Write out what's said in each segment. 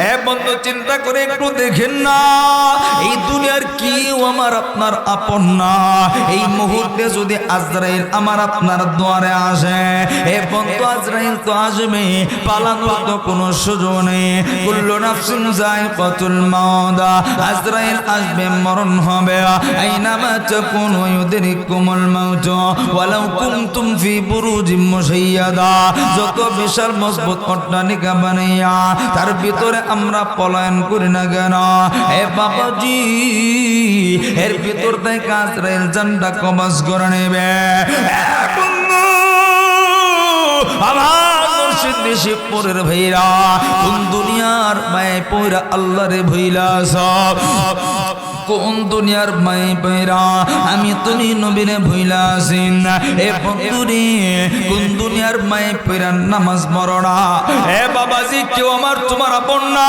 হ্যাঁ বন্ধু, চিন্তা করে একটু দেখেন না। এই দুনিয়ার কেউ আমার আপনার আপন না। এই মুহূর্তে যদি আজরাইল আমার আপনার দুয়ারে আসে এ বন্ধু, আজরাইল তো আসবে, পালানোর তো কোনো সুযোগ নেই। কুল্লু নাফসিন যায়কাতুল মাউত আজরাইল আসবে, মরণ হবে। আইনামা তাকুনু ইউদরিকুমুল মাউত, ওয়ালাউ কুনতুম ফি যত বিশাল মজবুত অট্টালিকা বানাইয়া, তার ভিতরে আমরা পলায়ন করি না কেন? হে বাবাজি, এর ভিতর থেকে আজরাইল জানটা কবাস করে নেবে। আমার শিবপুরের ভাইরা দুনিয়ার মায়ে পয়রা আল্লাহরে ভইলা সব। কোন দুনিয়ার মাই বেরা? আমি তুমি নবীরে চিং না এ বন্ধুরে, কোন দুনিয়ার মাই পেরা নামাজ মরণা এ বাবাজি, কেউ আমার তোমার আপন না?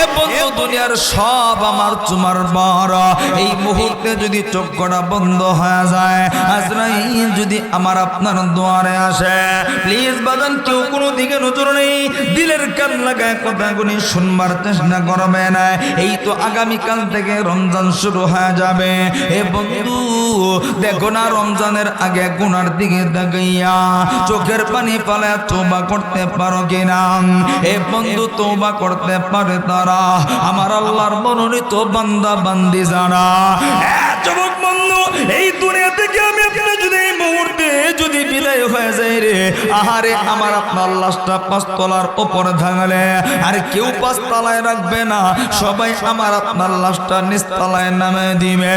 এ বন্ধু, দুনিয়ার সব আমার তোমার বড়। এই মুহূর্তে যদি চক্ষটা বন্ধ হয়ে যায়, আজরাইল যদি আমার আপনার দুয়ারে আসে, প্লিজ বাদান কেউ কোনো দিকে নজর নেই। দিলের কান লাগায় কথাগুলি শুনবার চেষ্টা করবে না। এই তো আগামীকাল থেকে রমজান শুরু হয়ে যাবে। এ বন্ধু, দেখো না রমজানের আগে গুনার দিকে দেখাইয়া চোখের পানি পালে তোবা করতে পারো কিনা? এ বন্ধু তোবা করতে পারে তারা। আমার আল্লাহর মনোনীত বান্দা, বান্দি জানা যুবক বন্ধু, এই দুনিয়া থেকে আমি আপনি যদি মুহূর্তে যদি বিদায় হয়ে যায় রে, আহারে, আমার আপনার লাশটা পাঁচতলার উপরে থাকলে আর কেউ পাঁচতলায় রাখবে না, সবাই আমার আপনার লাশটা নিচতলায় নামে দিবে।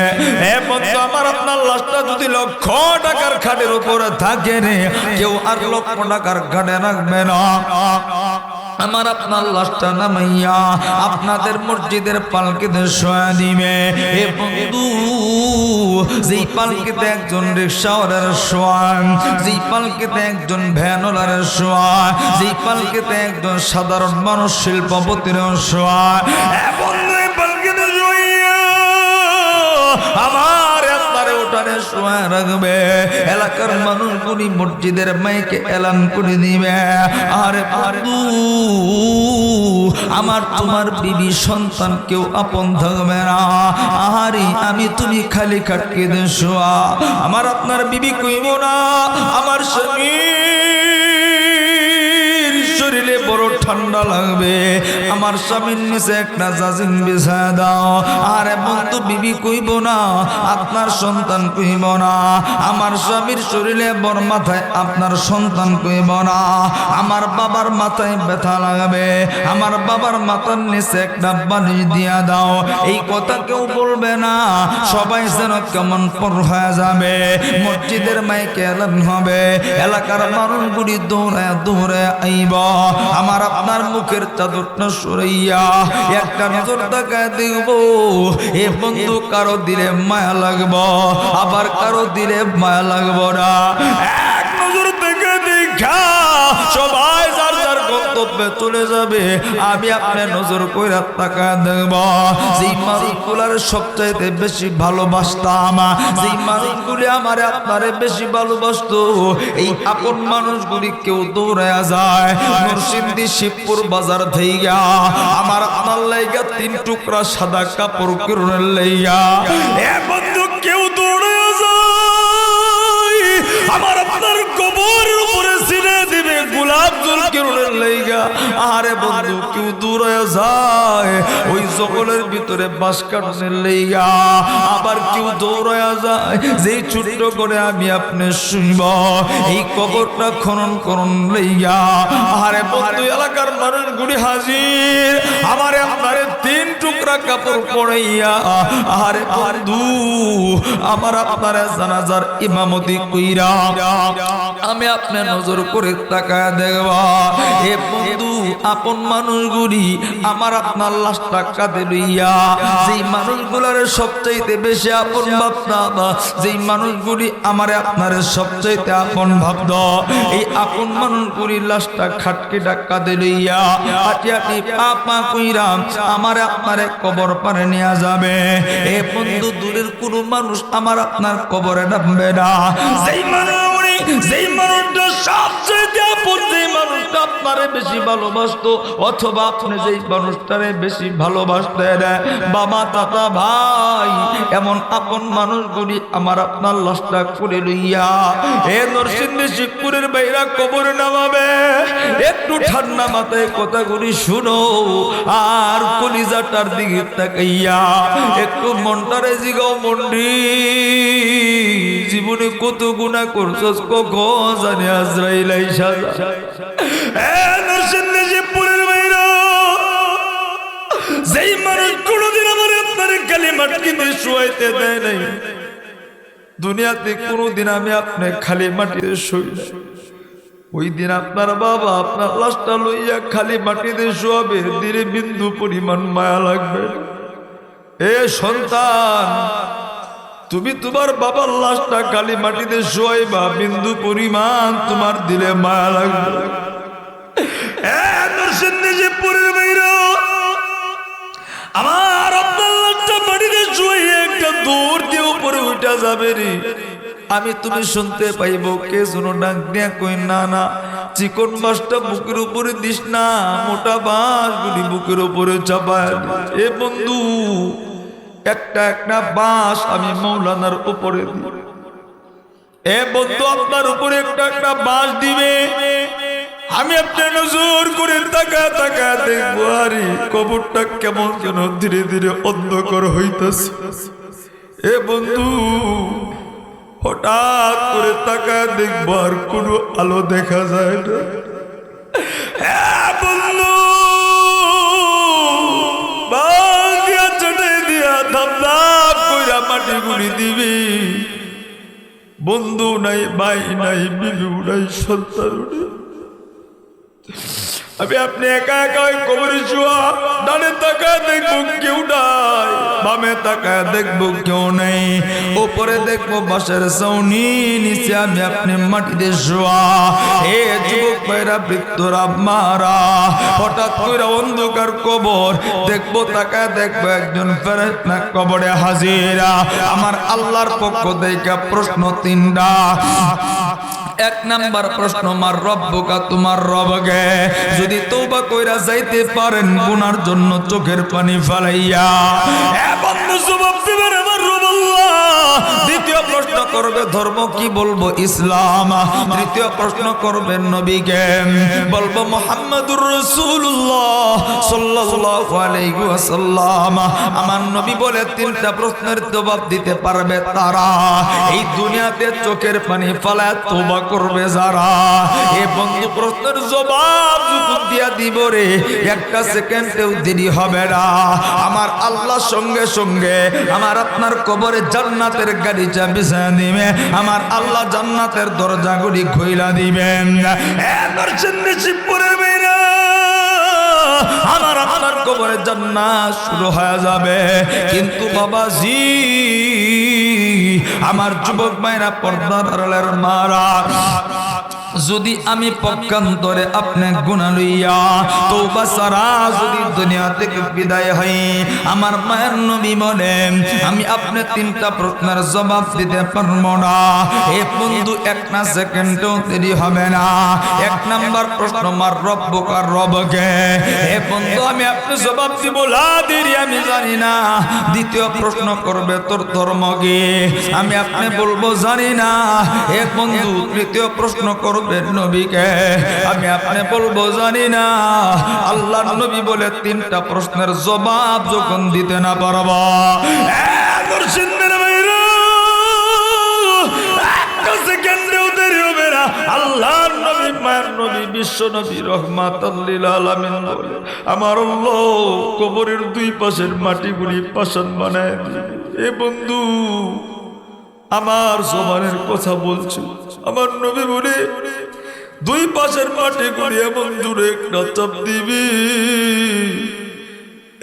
এ বন্ধু, আমার আপনার লাশটা যদি লক্ষ টাকার খাটের উপরে থাকে রে, কেউ আর লক্ষ টাকার খাটে রাখবে না। আমার আপনার লাশটা নামাইয়া আপনাদের মসজিদের পালকিতে শোয়া দিবে। এ বন্ধু, যেই পালকিতে একজন রিক্সাওয়ালার শোয়ান যেই পালকিতে একজন ভ্যানওয়ালার শোয়া, যেই পালকিতে একজন সাধারণ মানুষ শিল্পপতির শোয়া এ শোয়া রাখবে। এলাকার মসজিদের এলান করে দিবে। আমার তোমার বিবি সন্তান কেউ আপন থাকবে না। আহারে, আমি তুমি খালি খাটকে দে শোয়া আমার আপনার বিবি কইব না, আমার স্বামী শরীরে বড় ঠান্ডা লাগবে। আমার স্বামীর নিচে একটা জাজিম বিছা দাও। আরে বন্ধু, বিবি কইব না, আপনার সন্তান কইব না। আমার স্বামীর শরীরে বড় মাথায় আপনার সন্তান কইব না। আমার বাবার মাথায় ব্যথা লাগবে। আমার বাবার মাথার নিচে একটা বালিশ দিয়া দাও। এই কথা কেউ বলবে না। সবাই যেন কেমন পর হয়ে যাবে। মসজিদের মাইকে এলান হবে। এলাকার মানুষগুলি দৌড়ে দৌড়ে আইব। আমার আপনার মুখের চাদরটা সরাইয়া একটা নজর টাকা দেখব এ বন্ধু কারও দিলে মায়া লাগব, আবার কারও দিলে মায়া লাগব না। এক নজর থেকে দেখা, সবাই যার চলে যাবে। আমি আপনার নজর মানুষগুলার সবচাইতে বেশি ভালোবাসতাম মানুষগুলি আমার আপনারে বেশি এই আপন মানুষগুলি কেউ যায়। শিবপুর বাজার থেইয়া আমার আপনার লাইগা তিন টুকরা সাদা কাপড় কিরণের লাইগা। এ বন্ধু, কেউ দৌড়ায়া যায়। আমার আপনার গোবর উপরে দিবে গোলাপ জল কিরণের আরে বন্ধু কেউ যায়, ওই জঙ্গলের ভিতরে বাস কাটনের আবার কেউ যায়, যেই করে আমি আপনি শুনব, এই কবরটা খনন করন আরে বন্ধু, এলাকার মানুষ গুড়ি হাজির, আমারে আপনারে তিন টুকরা কাপড় পড়াইয়া আরে বন্ধু, আমার আপনার জানাজার ইমামতি কইরা, আমি আপনার নজর করে তাকায় দেখবা, এ বন্ধু, আপন মানুষগুলি আমার আপনার লইয়া যেই মানুষগুলার সবচাইতে বেশি আপন যেই মানুষগুলি আমার আপনার সবচাইতে আপন এই আপন মানুষগুলি লাশটা খাটকে ডাক্কা দে লইয়া হাঁটি হাঁটি পা কইরাম আমার আপনার কবর পারে নেওয়া যাবে। এ বন্ধু, দূরের কোনো মানুষ আমার আপনার কবরে নামবে না। যেই মানুষটা সবচেয়ে আপন যেই মানুষটা আপনারে বেশি ভালোবাসতো, অথবা আপনি যেই মানুষটারে বেশি ভালোবাসতেন, বাবা দাদা ভাই, এমন আপন মানুষগুলি আমার আপনার লাশটা করে লইয়া এ নরসিংদী শিবপুরের বাইরা কবর নামাবে, একটু ঠান্ডা মাথায় কথাগুলি শুনো, আর কলিজাটার দিকে তাকাইয়া, একটু মনটারে জিগাও, মন্ডি, জীবনে কত গুণা করছস কখন জানি আজরাইল আইসা শিবপুরের বাইরা যেই মানুষ কোনোদিন আমার আপনার কালি মাটিতে শুয়াইতে দেয় নাই, দুনিয়াতে কোনোদিন আমি আপনি খালি মাটিতে শুই। ওই দিন আপনার বাবা আপনার লাশটা লইয়া খালি মাটিতে শোয়াবে ধীরে বিন্দু পরিমাণ মায়া লাগবে এ সন্তান তুমি তোমার বাবার লাশটা খালি মাটিতে শোয়াইবা, বিন্দু পরিমাণ তোমার দিলে মায়া লাগবে। আমার আব্দুল্লাহটা বাড়িতে শুয়ে একটা দূর দিয়ে উপরে উঠা যাবে রে। আমি তুমি শুনতে পাইব, কে শুনো ডাক দিয়া কই না না, চিকন মাছটা বুকের উপরে দিস না, মোটা গুলি বুকের উপরে চাপায় এ বন্ধু একটা একটা বাঁশ আমি মৌলানার উপরে এ বন্ধু, আপনার উপরে একটা একটা বাঁশ দিবে। আমি আপনার নজর করে তাকা তাকা দেখব। আরে, কবরটা কেমন যেন ধীরে ধীরে অন্ধকার হইতেছে। এ বন্ধু, হঠাৎ করে তাকা দেখব আর কোনো আলো দেখা যায় না। বন্ধু! দিয়া ধাপ ধাপ কইরা মাটি গুলি দিবি বন্ধু নাই, ভাই নাই, বিলু নাই সন্তান নাই। আমি আপনি একা একা ওই কবরে শুয়া ডানে তাকা দেখব কেউ নাই, বামে তাকা দেখব কেউ নেই উপরে দেখব বাসের সৌনি নিচে আমি আপনি মাটিতে শোয়া। এ যুবক ভাইরা বৃত্তরা মারা, হঠাৎ করে অন্ধকার কবর, দেখব তাকা দেখব একজন ফেরত না কবরে হাজিরা। আমার আল্লাহর পক্ষ থেকে প্রশ্ন তিনটা। এক নাম্বার প্রশ্ন, মার রব্বকা তোমার রবকে যদি তৌবা কইরা যাইতে পারেন, গুনার জন্য চোখের পানি ফালাইয়া এ বন্ধু, যুবক। ধর্ম কি বলব? ইসলাম। তৃতীয় প্রশ্ন করবে নবীকে। বলব মোহাম্মদুর আলাইহি ওয়াসাল্লাম। আমার নবী বলে তিনটা প্রশ্নের জবাব দিতে পারবে তারা। এই দুনিয়াতে চোখের পানি ফালায় তোবা করবে যারা। এ বন্ধু প্রশ্নের জবাব দিয়া দিব রে, একটা সেকেন্ডেও দেরি হবে না। আমার আল্লাহ সঙ্গে সঙ্গে আমার আপনার কবরে জান্নাতের গাড়ি চাবি দিবে, আমার আল্লাহ জান্নাতের দরজাগুলি খইলা দিবেন। আমার আপনার কবরে জান্নাত শুরু হয়ে যাবে। কিন্তু বাবা বাবাজি, আমার যুবক মায়েরা আড়ালের মারা। যদি আমি পক্ষান্তরে আপনি গুণা লইয়া তৌবা সারা যদি দুনিয়া থেকে বিদায় হই, আমার মায়ের নবী বলেন আমি আপনি তিনটা প্রশ্নের জবাব দিতে পারব না। এ বন্ধু একটা সেকেন্ডও দেরি হবে না। এক নাম্বার প্রশ্ন, মার রব্বকার রবকে। এ বন্ধু, আমি আপনি জবাব দিব, লা দেরি, আমি জানি না। দ্বিতীয় প্রশ্ন করবে, তোর ধর্ম কি? আমি আপনি বলব জানি না। এ বন্ধু, তৃতীয় প্রশ্ন করবেন নবীকে আমি আপনি বলব জানি না। আল্লাহ নবী বলে তিনটা প্রশ্নের জবাব যখন দিতে না পারবা। আমার কবরের দুই পাশের মাটিগুলি পাশান বানায়। এ বন্ধু আমার জমানের কথা বলছি। আমার নবী বলে, দুই পাশের মাটি গুলি এমন দূরে একটা চাপ দিবি।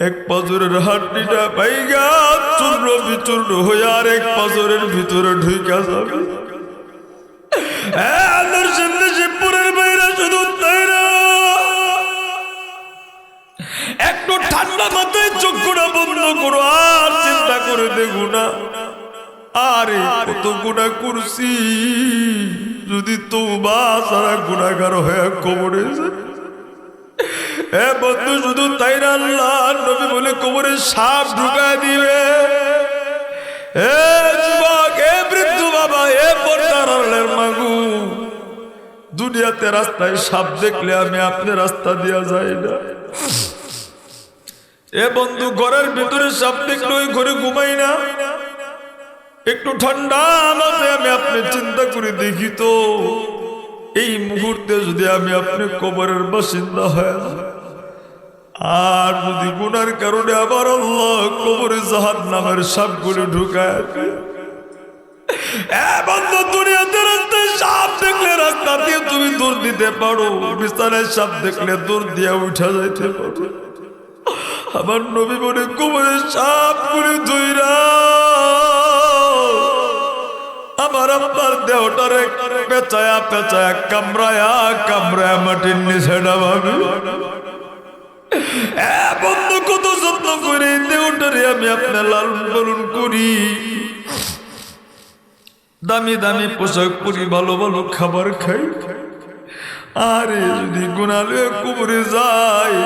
এক পাজরের হাড্ডিটা পাইগা চূর্ণ বিচূর্ণ হয়ে আর এক পাজরের ভিতরে ঢুকা যাবে। আল্লাহর সামনে শিবপুরের বাইরে শুধু তাই না। একটু ঠান্ডা মাথায় চক্ষুটা বন্ধ করো, আর চিন্তা করে দেখো না। আরে কত গুণা করছি? যদি তৌবা সারা গুণাগার হয়ে কবরে এ বন্ধু, শুধু তাই আল্লাহ নবী বলে কবরে সাপ ঢুকায় দিবে। এ যুবক, এ বৃদ্ধ বাবা, এ পর্দারের মাগু। দুনিয়াতে রাস্তায় সাপ দেখলে আমি আপনি রাস্তা দিয়া যায় না। এ বন্ধু, ঘরের ভিতরে সাপ দেখলে ওই ঘরে ঘুমাই না। একটু ঠান্ডা আমাকে আমি আপনি চিন্তা করে দেখি তো এই মুহূর্তে যদি আমি আপনি কবরের বাসিন্দা হয়ে আর যদি গুনার কারণে আবার আল্লাহ কবরে জাহান নামের সাপগুলি ঢুকায় দেয়। এ বন্ধু, দুনিয়াতে রাস্তায় সাপ দেখলে রাস্তা দিয়ে তুমি পারো বিস্তারের সাপ দেখলে দিয়ে উঠা আমার নবী বলে, কবরে সাপ করে ধইরা আমার আপনার দেহটারে পেঁচায়া পেঁচায়া কামড়ায়া কামড়ায়া মাটির নিচে ডাবাবি দামি দামি পোশাক পরি, ভালো ভালো খাবার খাই। আরে যদি গুনালে কুবরে যায়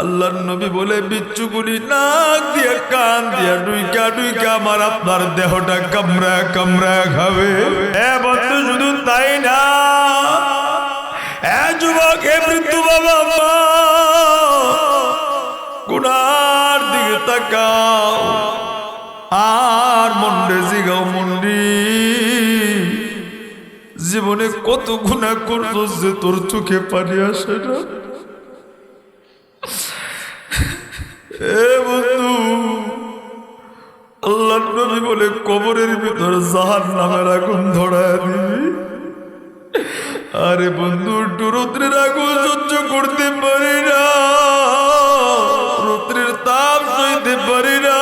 আল্লাহর নবী বলে, বিচ্ছুগুলি নাক দিয়ে, কান দিয়ে ডুইকা ডুইকা আমার আপনার দেহটা কামড়া কামড়া খাবে। এ বন্ধু, শুধু তাই না। এ যুবক, এ বৃদ্ধ বাবা মা, গুনার দিকে তাকাও। আর মন্ডে জিগাও মন্ডি। জীবনে কত গুণা করতো যে তোর চোখে পানি আসে না? এ বন্ধু, আল্লাহ নবী বলে কবরের ভিতর জাহান নামের আগুন ধরায় দিবি। আরে বন্ধু একটু রৌদ্রের আগুন সহ্য করতে পারি না। রৌদ্রের তাপ সইতে পারি না।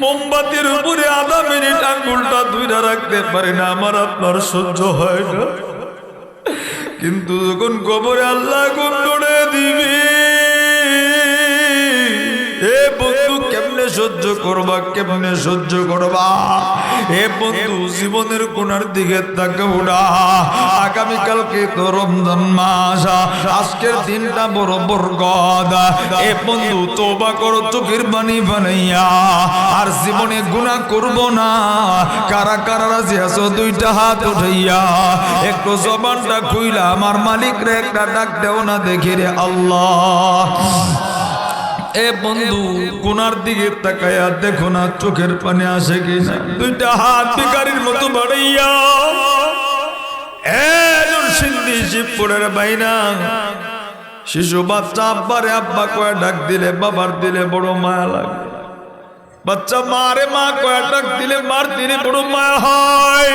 মোমবাতির উপরে আধা মিনিট আঙ্গুলটা দুইটা রাখতে পারি না, আমার আপনার সহ্য হয় না। কিন্তু যখন কবরে আল্লাহ আগুন ধরে দিবি সহ্য করবা, কেমনে সহ্য করবা? এ বন্ধু, জীবনের কোনার দিকে তাকাও না। আগামীকালকে তো রমজান মাস, আজকের দিনটা বড় বরগদ এ বন্ধু তোবা করো, চোখের বাণী বানাইয়া। আর জীবনে গুণা করব না। কারা কারা রাজি আছো, দুইটা হাত উঠাইয়া। একটু জবানটা খুইলা, আমার মালিক রে একটা ডাক দেও না দেখি রে আল্লাহ। এ বন্ধু, গুনার দিকে তাকায়া দেখো না, চোখের পানি আসে কিনা দুইটা হাত বিকারির মতো বাড়াইয়া এজন সিন্ধি শিবপুরের বাইনা। শিশু বাচ্চা আব্বারে আব্বা কয়ে ডাক দিলে, বাবার দিলে বড় মায়া লাগে। বাচ্চা মারে মা কয়ে ডাক দিলে, মার দিলে বড় মায়া হয়।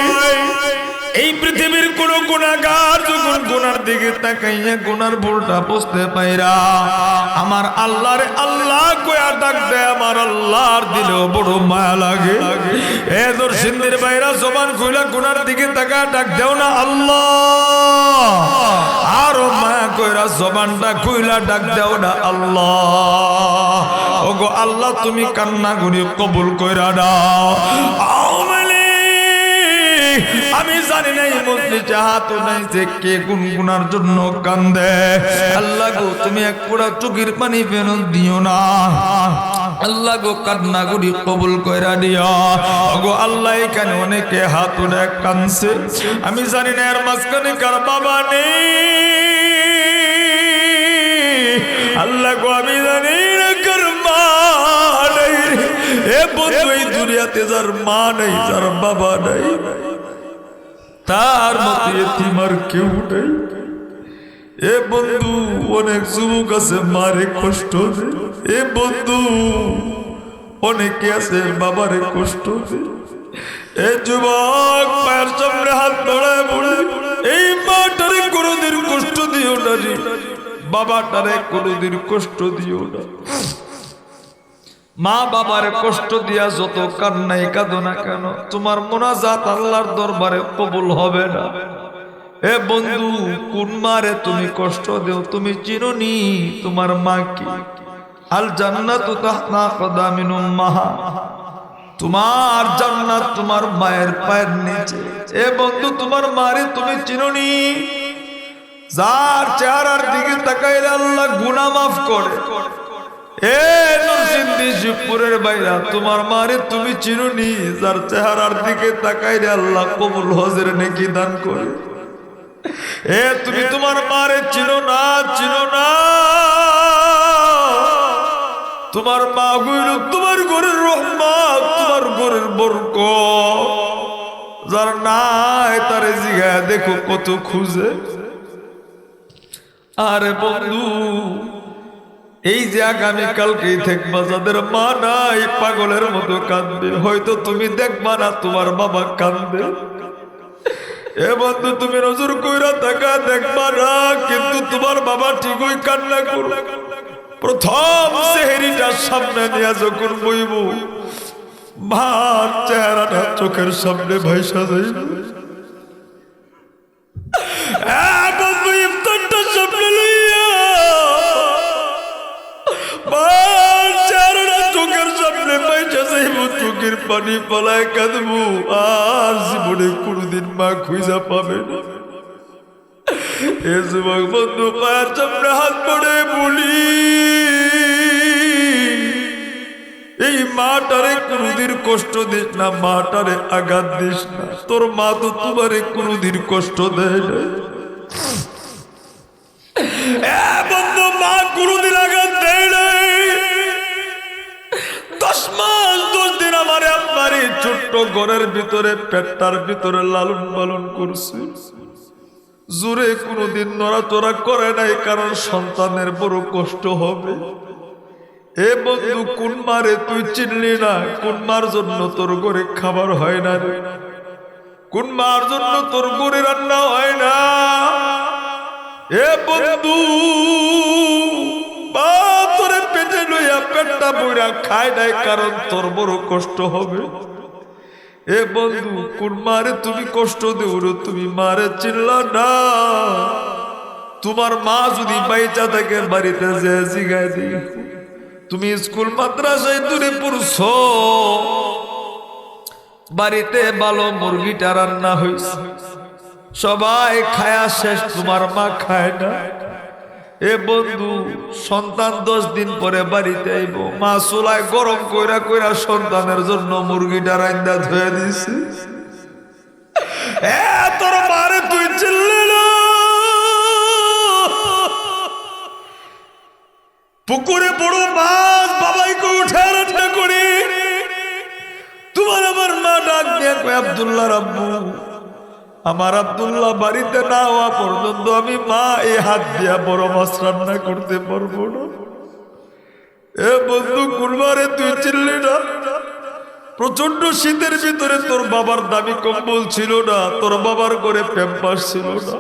এই পৃথিবীর কোন গুণাগার যখন গুনার দিকে তাকাইয়া গুনার ভুলটা বুঝতে পাইরা, আমার আল্লাহর আল্লাহ কয়া ডাক দেয়, আমার আল্লাহর দিলেও বড় মায়া লাগে। এ তোর সিন্দির বাইরা জবান খুইলা গুনার দিকে তাকা ডাক দেও না, আল্লাহ। আরও মায়া কইরা জবানটা খুইলা ডাক দেও না, আল্লাহ। ওগো আল্লাহ, তুমি কান্না করি কবুল কইরা দাও। আমি জানি না এই হাত নাই যে কে গুনগুনার জন্য কান্দে। আল্লাহ গো, তুমি এক পুরা চোখের পানি ফেরত দিও না। আল্লাহ গো কান্না করি কবুল কইরা দিও। গো আল্লাহ এখানে অনেকে হাত উঠে কানছে আমি জানি না এর মাঝখানে কার বাবা নেই। আল্লাহ গো, আমি জানি নেই এ বন্ধু, এই দুনিয়াতে যার মা নেই, যার বাবা নেই। তার মতো এতিম আর কেউ নেই। এ বন্ধু অনেক যুবক আছে মারে কষ্ট এ বন্ধু অনেকে আছে বাবারে কষ্ট এ যুবক পায়ের সামনে হাত ধরায় পড়ে এই মাটারে কোনোদিন কষ্ট দিও না বাবাটারে কোনোদিন কষ্ট দিও না। মা বাবার কষ্ট দিয়া যত কান্নাই কাঁদো না কেন, তোমার মোনাজাত আল্লাহর দরবারে কবুল হবে না। এ বন্ধু, কোন মারে তুমি কষ্ট দেও? তুমি চিনোনি তোমার মা কি? আল জান্নাতু উম্মাহা। তোমার জান্নাত তোমার মায়ের পায়ের নিচে। এ বন্ধু, তোমার মারে তুমি চিননি? যার চেহারার দিকে তাকাইলে আল্লাহ গুনাহ মাফ করে। শিবপুরের বাইরা, তোমার মারে তুমি যার চেহারার হজের নেকি দান এ তুমি তোমার মারে না না। তোমার মা হইল তোমার ঘরের রহমত, তোমার ঘরের বরক যার নাই তারে জিগায় দেখো কত খুঁজে। আরে বন্ধু এই যে আগামী কালকেই থাকবা যাদের মা নাই, পাগলের মতো কাঁদবে। হয়তো তুমি দেখবা না, তোমার বাবা কান্দে এ বন্ধু, তুমি নজর কইরা থাকা দেখবা না, কিন্তু তোমার বাবা ঠিকই কান্না করো প্রথম সেহেরিটার সামনে নিয়ে যখন বইব, ভার চেহারাটা চোখের সামনে ভাইসা যাইব। চোখের পানি পালায় কাঁদবো। আর জীবনে কোনোদিন মা খুঁজা পাবে এ যুবক বন্ধু হাত পড়ে বলি, এই মাটারে কোনদিন কষ্ট দিস না, মাটারে আঘাত দিস না। তোর মা তো তোমারে কোনদিন কষ্ট দেয় না আমার আপনার এই ছোট্ট ঘরের ভিতরে, পেটটার ভিতরে লালন পালন করছে। জোরে কোনোদিন নড়াচড়া করে নাই, কারণ সন্তানের বড় কষ্ট হবে। এ বন্ধু, কোন মারে তুই চিনলি না? কোন মার জন্য তোর ঘরে খাবার হয় না? কোন মার জন্য তোর ঘরে রান্না হয় না? এ বন্ধু লইয়া পেটটা বইরা খায় নাই কারণ তোর বড় কষ্ট হবে। এ বন্ধু, কোন মারে তুমি কষ্ট দেও তুমি মারে চিল্লা না। তোমার মা যদি বাইচা থাকে বাড়িতে যে জিগায় দিই। তুমি স্কুল, মাদ্রাসায় দূরে পড়ছ। বাড়িতে ভালো মুরগিটা রান্না হয়েছে সবাই খায়া শেষ, তোমার মা খায় না। এ বন্ধু, সন্তান দশ দিন পরে বাড়িতে আইব। মা চুলায় গরম কইরা কইরা সন্তানের জন্য মুরগিটা রান্দা ধুয়ে দিছে। পুকুরে বড় মাছ বাবাইকে উঠে করি। তোমার আমার মা ডাক দিয়ে আব্দুল্লাহ রাব্বু আমার আব্দুল্লাহ বাড়িতে না হওয়া পর্যন্ত আমি মা এই হাত দিয়া বড় মাছ রান্না করতে পারব না। এ বন্ধু কুরবারে তুই চিনলি না? প্রচণ্ড শীতের ভিতরে তোর বাবার দামি কম্বল ছিল না, তোর বাবার করে প্যাম্পাস ছিল না।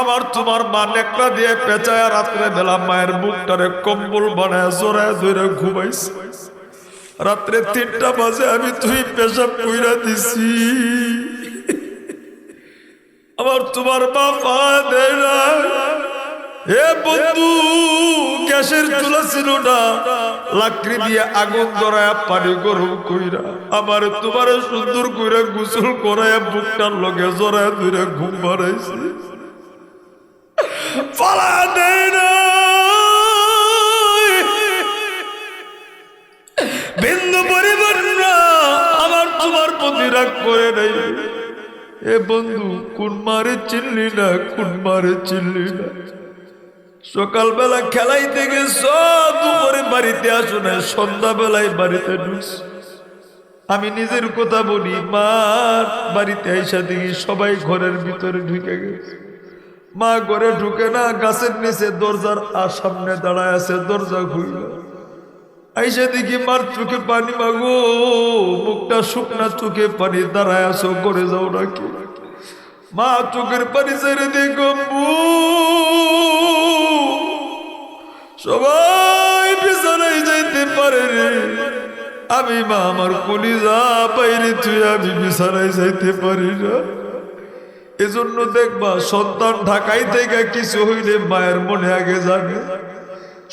আমার তোমার মা নেকড়া দিয়ে পেঁচায় রাত্রে বেলা মায়ের বুকটারে কম্বল বানায় জোড়ায় ধরে ঘুমাইছে। রাত্রে তিনটা বাজে আমি তুই পেশাব কইরা দিছি। আমার তোমার বাবা দেয় না এ বন্ধু, গ্যাসের চুলা ছিল না। লাকড়ি দিয়ে আগুন ধরায় পানি গরম কইরা আমার তোমার সুন্দর কইরা গোসল করায় বুকটার লগে জড়ায় ধরে ঘুম বাড়াইছে পালা দেয় না। বিন্দু পরিবর্তন আমার তোমার প্রতি রাগ করে নাই। এ বন্ধু, কোন মারে চিনলি না, কোন মারে চিনলি না? সকালবেলা খেলাইতে গেছ, দুপুরে বাড়িতে আসো না, সন্ধ্যাবেলায় বাড়িতে ঢুকছ। আমি নিজের কথা বলি মার বাড়িতে আইসা দেখি সবাই ঘরের ভিতরে ঢুকে গেছে। মা ঘরে ঢুকে না, গাছের নিচে দরজার আর সামনে দাঁড়ায় আছে, দরজা খুইল আইসা দেখি মার চোখে পানি, মাগো, মুখটা শুকনা চোখে পানি, দাঁড়ায় আসো করে যাও নাকি? মা, চোখের পানি ছেড়ে দেখো সবাই বিছানায় যাইতে পারে রে। আমি মা, আমার কলিজা বাইরে তুই, আমি বিছানায় যাইতে পারি না। এজন্য দেখবা সন্তান ঢাকাই থেকে কিছু হইলে মায়ের মনে আগে জানে।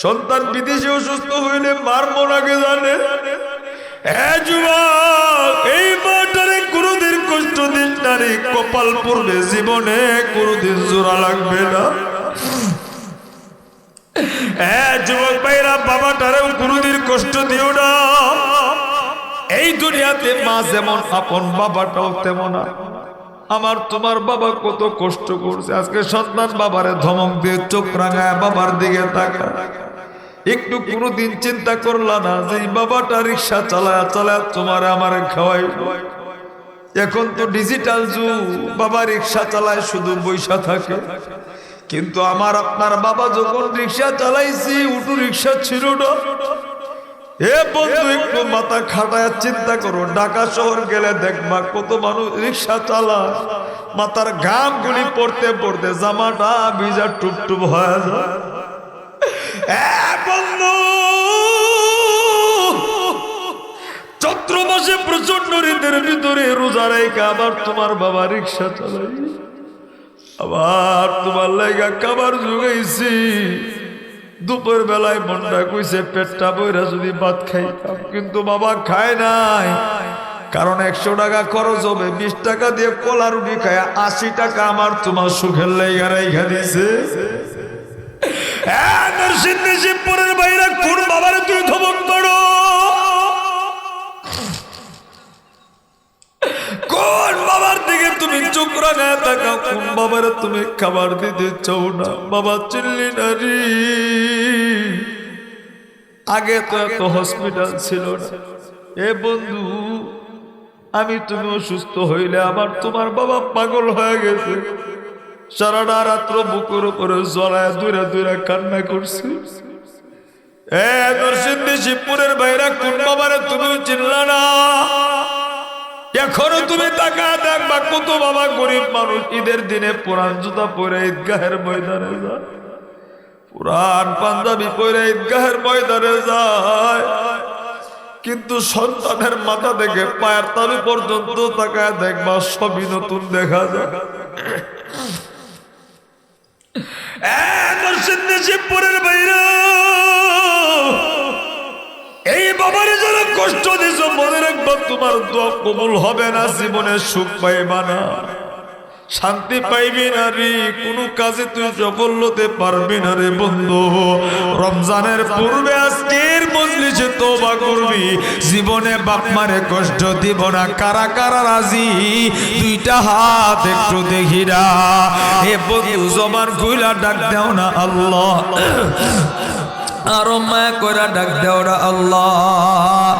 সন্তান বিদেশে অসুস্থ হইলে মার মন আগে জানে। এই মাটারে কোনোদিন কষ্ট নারী কপাল জীবনে কোনোদিন জোড়া লাগবে না। কোনোদিন কষ্ট দিও না। এই মা যেমন তেমন। আমার তোমার বাবা কত কষ্ট করছে। আজকে সন্তান বাবারে ধমক দিয়ে চোখ রাঙায় বাবার দিকে তাকা একটু কোনোদিন চিন্তা করলা না যে বাবাটা রিক্সা চালায় চালায় তোমার আমার খাওয়াই। এখন তো ডিজিটাল যুগ, বাবা রিক্সা চালায়, শুধু বৈশা থাকে। কিন্তু আমার আপনার বাবা যখন রিক্সা চালাইছি উটু রিক্সা ছিল না। এ বন্ধু, একটু মাথা খাটায় চিন্তা করো, ঢাকা শহর গেলে দেখবা কত মানুষ রিক্সা চালায়। মাথার ঘাম গুলি পড়তে পড়তে জামাটা ভিজা টুপ টুপ হয়ে যায়। বন্ধু চৈত্র মাসে প্রচণ্ড রীতের ভিতরে রোজা রেখে আবার তোমার বাবা রিক্সা চালাই আবার তোমার লাইগা খাবার জুগাইছি। দুপুর বেলায় মনটা কইছে, পেটটা বইরা যদি ভাত খাইতাম, কিন্তু বাবা খায় নাই। কারণ একশো টাকা খরচ হবে, বিশ টাকা দিয়ে কলা রুটি খায়, আশি টাকা আমার তোমার সুখের লাইগা রাইখা দিছে হ্যাঁ, নরসিংদী শিবপুরের বাইরে কোন বাবারে তুই ধমক করো? কোন বাবার দিকে তুমি চোখ রাঙায় তাকাও কোন বাবার তুমি খাবার দিতে চাও না? বাবা চিল্লি নারী। আগে তো এত হসপিটাল ছিল না। এ বন্ধু আমি তুমি অসুস্থ হইলে আমার তোমার বাবা পাগল হয়ে গেছে। সারাটা রাত্র বুকুর উপরে জলায় দূরে দূরে কান্না করছে। শিবপুরের বাইরা কোন বাবারে তুমি চিনলা না? এখনও তুমি টাকা দেখবা, কত বাবা গরিব মানুষ ঈদের দিনে পুরান জুতা পরে ঈদগাহের ময়দানে যায়। পুরান পাঞ্জাবি পরে ঈদগাহের ময়দানে যায়। কিন্তু সন্তানের মাথা থেকে পায়ের তালু পর্যন্ত তাকায় দেখবা সবই নতুন দেখা যায়। শিবপুরের বাইর। এই বাবার যারা কষ্ট দিছ, মনে রাখবা তোমার দোয়া কবুল হবে না জীবনে সুখ পাইবা না। শান্তি পাইবি না রে, কোনো কাজে তুই সফল হতে পারবি না রে বন্ধু। রমজানের পূর্বে আজকের মজলিসে তোবা করবি। জীবনে বাপ মারে কষ্ট দিব না, কারা কারা রাজি? দুইটা হাত একটু দেখি না। এ বন্ধু, জবান খুইলা ডাক দেও না আল্লাহ। আরও মায়া করে ডাক দেওয়া আল্লাহ।